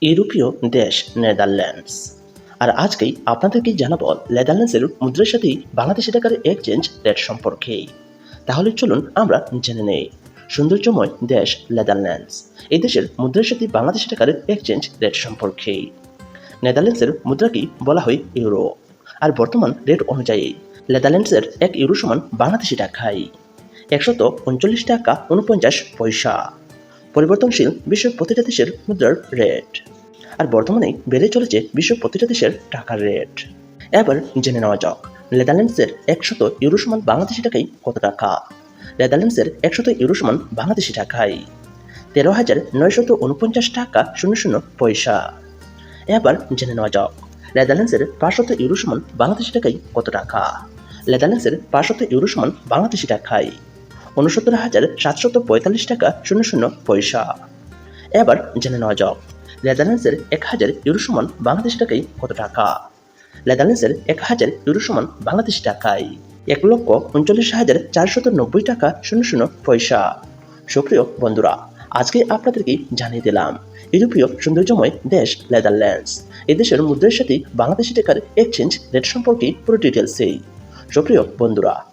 ইউরোপীয় দেশ নেদারল্যান্ডস। আর আজকেই আপনাদেরকে জানাব নেদারল্যান্ডসের মুদ্রার সাথেই বাংলাদেশি টাকার এক্সচেঞ্জ রেট সম্পর্কে। তাহলে চলুন আমরা জেনে নেই। সৌন্দর্যময় দেশ নেদারল্যান্ডস। এই দেশের মুদ্রার সাথে বাংলাদেশি টাকার এক্সচেঞ্জ রেট সম্পর্কে। নেদারল্যান্ডসের মুদ্রাকেই বলা হয় ইউরো। আর বর্তমান রেট অনুযায়ী নেদারল্যান্ডসের এক ইউরো সমান বাংলাদেশি টাকায় একশত উনচল্লিশ টাকা উনপঞ্চাশ পয়সা। পরিবর্তনশীল বিশ্বের প্রতিটা দেশের মুদ্রার রেট আর বর্তমানে বেড়ে চলেছে বিশ্ব প্রতিটা দেশের টাকার রেট এবার জেনে নেওয়া যাক, নেদারল্যান্ডসের একশত ইউরো সমান বাংলাদেশি টাকাই কত টাকা? নেদারল্যান্ডসের একশত ইউরো সমান বাংলাদেশি টাকায়। তেরো হাজার নয়শত উনপঞ্চাশ টাকা শূন্য শূন্য পয়সা। এবার জেনে নেওয়া যাক, নেদারল্যান্ডসের পাঁচশত ইউরো সমান বাংলাদেশি টাকায় কত টাকা? নেদারল্যান্ডসের পাঁচশত ইউরো সমান বাংলাদেশি টাকায়। উনসত্তর হাজার সাতশত পঁয়তাল্লিশ টাকা শূন্য শূন্য পয়সা। এবার জেনে নেওয়া যাক, নেদারল্যান্ডসের এক হাজার ইউরো সমান বাংলাদেশি টাকায় কত টাকা? নেদারল্যান্ডসের এক হাজার ইউরো সমান বাংলাদেশি টাকায় এক লক্ষ উনচল্লিশ হাজার চারশত নব্বই টাকা শূন্য শূন্য পয়সা। সুপ্রিয় বন্ধুরা, আজকে আপনাদেরকে জানিয়ে দিলাম, ইউরোপীয় সৌন্দর্যময় দেশ নেদারল্যান্ডস। এই দেশের মুদ্রার সাথে বাংলাদেশি টাকার এক্সচেঞ্জ রেট সম্পর্কে পুরো ডিটেলসেই সুপ্রিয় বন্ধুরা